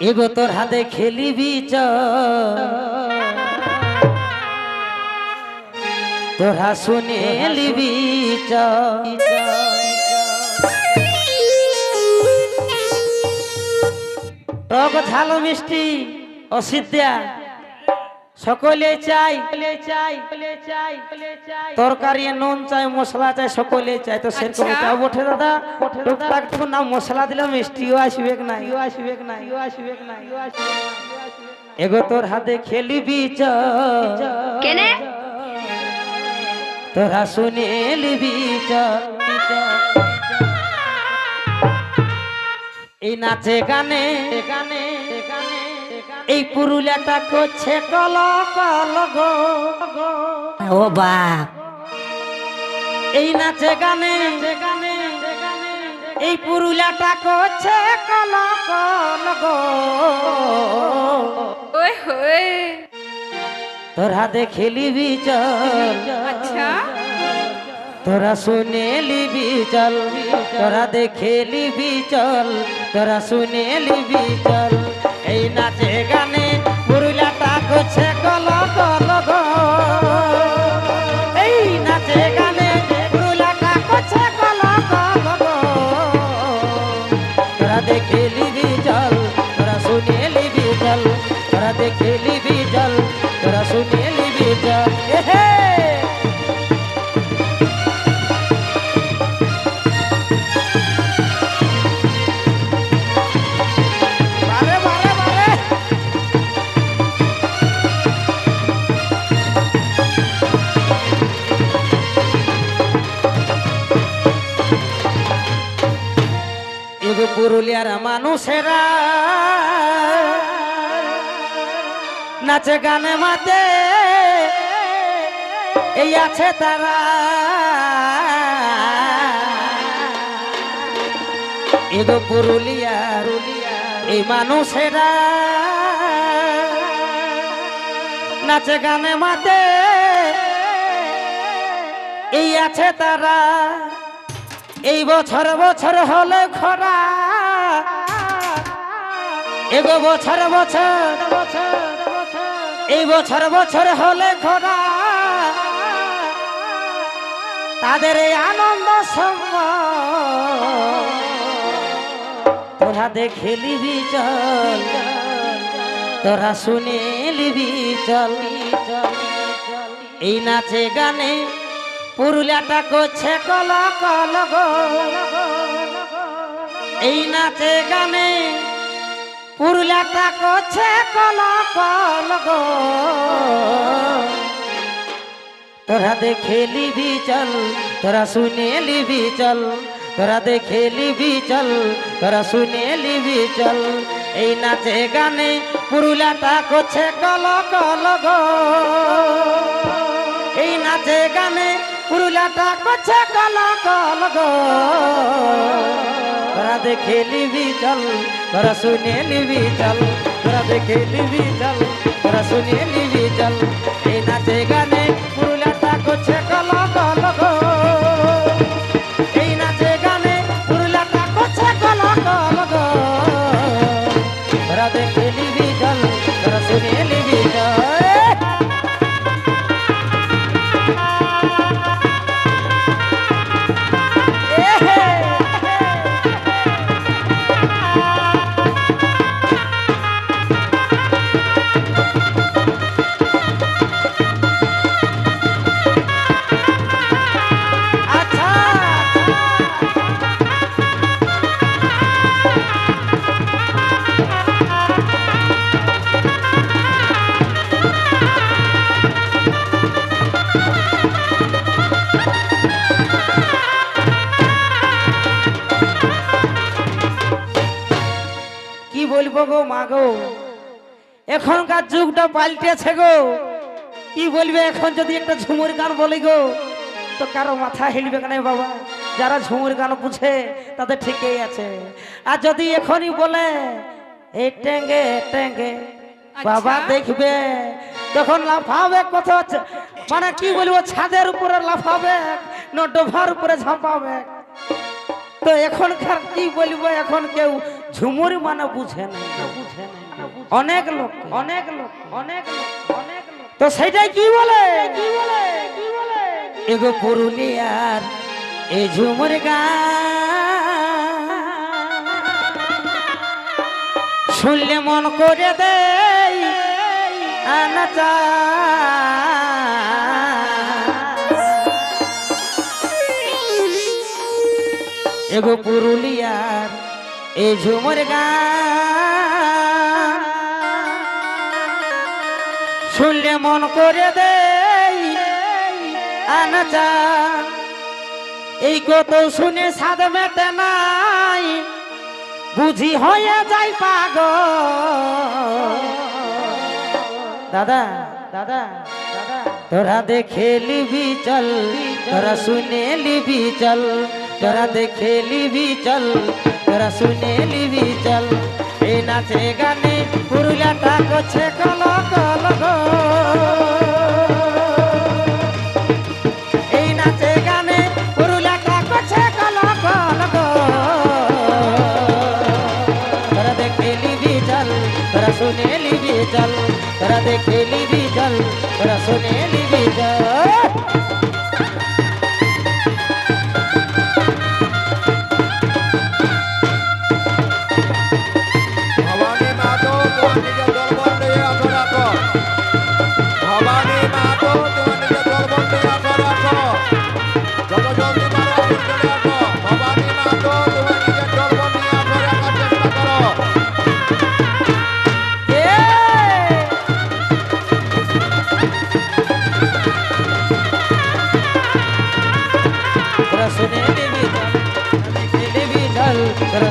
এগো তোর হাতে খেলিবি তোরা শুনে লিবি টক ঝাল মিষ্টি অসিদ্ধা সকলে চাই চাই চাই তরকারি নুন চাই মশলা চাই সকলে চাই। তো সেরকম আচ্ছা। বটে দাদা। টুকটাক টুকু না মশলা দিলে মিষ্টিও আসবে না ইও আসবে না ইও আসবে না ইও আসবে এগো তোর হাতে খেলিবি চ কেনে? তোরা শুনে লিবি চ এই নাচে গানে গানে। এই পুরুলিয়াটা করছে কল কল গো। ও বাপ। এই নাচে গানে এই পুরুলিয়াটা করছে কল কল গো হই তোরা দেখেলিবি চল আচ্ছা। তোরা শুনে লিবি চল তোরা দেখে লিবি চল তোরা শুনে লিবি চল এই নাচে গানে পুরুলাটা করছে কল কল এই নাচে গানে পুরুলাটা করছে কল কল তোরা দেখে লিবি জল, তোরা শুনে লিবি জল, তোরা দেখে পুরুলিয়ার মানুষেরা নাচে গানে মাতে, এই আছে তারা। এগো পুরুলিয়ার এই মানুষেরা নাচে গানে মাতে, এই আছে তারা। এই বছর বছর হলে খরা। এগো বছর বছর এই বছর বছর হলে খরা তাদের আনন্দ সঙ্গ তোরা দেখে লিবি চল, তোরা শুনে লিবি চল। এই নাচে গানে পুরুলিয়াটা করছে কল কল গো। এই নাচে গানে পুরুলিয়াটা করছে কল কল গো। তোরা দেখে লিবি চল, তোরা শুনে লিবি চল, তোরা দেখে লিবি চল, তোরা শুনে লিবি চল। এই নাচে গানে পুরুলিয়াটা করছে কল কল গো। এই নাচে গানে পুরুলিয়াটা করছে কল কল গো তোরা দেখে লিবি চল তোরা শুনে লিবি চল তোরা দেখে লিবি চল তোরা শুনে লিবি চল এই নাচে গানে কি বলব গো মা গো? এখনকার যুগটা পাল্টেছে গো। কি বলবে এখন যদি একটা ঝুমুর গান বলি গো? তো কারও মাথা হিলবে না বাবা? যারা ঝুমুর গান বুঝে তাদের ঠিকই আছে। আর যদি এখনই বলে এই টেঙ্গে টেঙ্গে বাবা দেখবে তখন লাফাবে কত মানে কি বলব ছাদের উপরে লাফাবে না ডোভার উপরে ঝাঁপাবে। তো এখনকার কি বলব এখন কেউ ঝুমুর মানে বুঝে না। বুঝে নাই অনেক লোক অনেক লোক, অনেক অনেক তো সেটাই কি বলে? কি বলে কি বলে এগো পুরুলিয়ার এই ঝুমুর গান শুনলে মন করে দেই আনাচা এগো পুরুলিয়ার এই ঝুমুর গান। শুনলে মন করে দেই আনাচা এই কত শুনে সাদ মেটে নাই, বুঝি হয়ে যাই পাগ দাদা দাদা তোরা দেখে লিবি চল, তোরা শুনে লিবি চল, তোরা দেখে লিবি চল তোরা শুনে লিবি চল। এই নাচে গানে পুরুলিয়াটা করছে কল কল এই নাচে গানে পুরুলিয়াটা করছে কল কল তোরা দেখে লিবি চল, তোরা শুনে লিবি চল। তোরা দেখে লিবি চল, তোরা শুনে লিবি চল।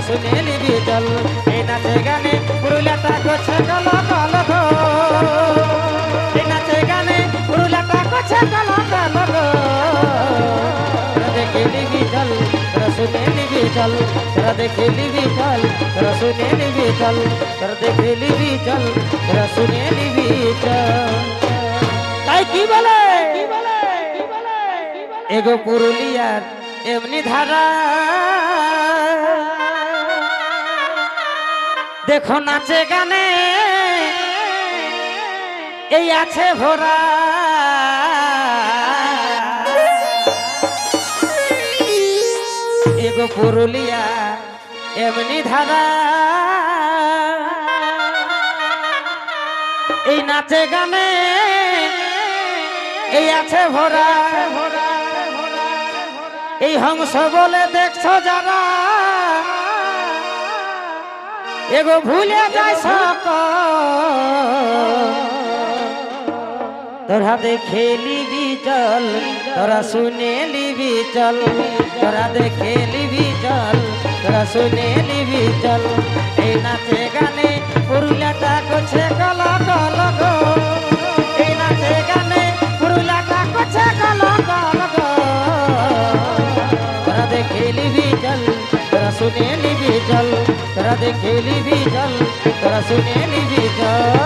শুনে লিবি চল এই নাচে গানে পুরুলিয়াটা করছে কল কল গো। এই নাচে গানে পুরুলিয়াটা করছে কল কল গো। দেখে লিবি চল তোরা শুনে লিবি চল তোরা দেখে লিবি চল তোরা শুনে লিবি চল তোরা দেখে লিবি চল তোরা শুনে লিবি তাই কি বলে? এগো পুরুলিয়ার এমনি ধারা। দেখো নাচে গানে, এই আছে ভরা। এগো পুরুলিয়া, এমনি ধারা। এই নাচে গানে, এই আছে ভরা। এই হংস বলে দেখছ যারা। এগো ভুলে যায় সক তোরা দেখে লিবি চল তোরা শুনে লিবি চল তোরা দেখে লিবি চল তোরা শুনে লিবি চল এই নাচে গানে পুরুলিয়াটা করছে কল কল গো। এই নাচে গানে পুরুলিয়াটা করছে কল কল গো। তোরা দেখে লিবি চল তোরা শুনে তোরা দেখে লিবি চল তোরা শুনে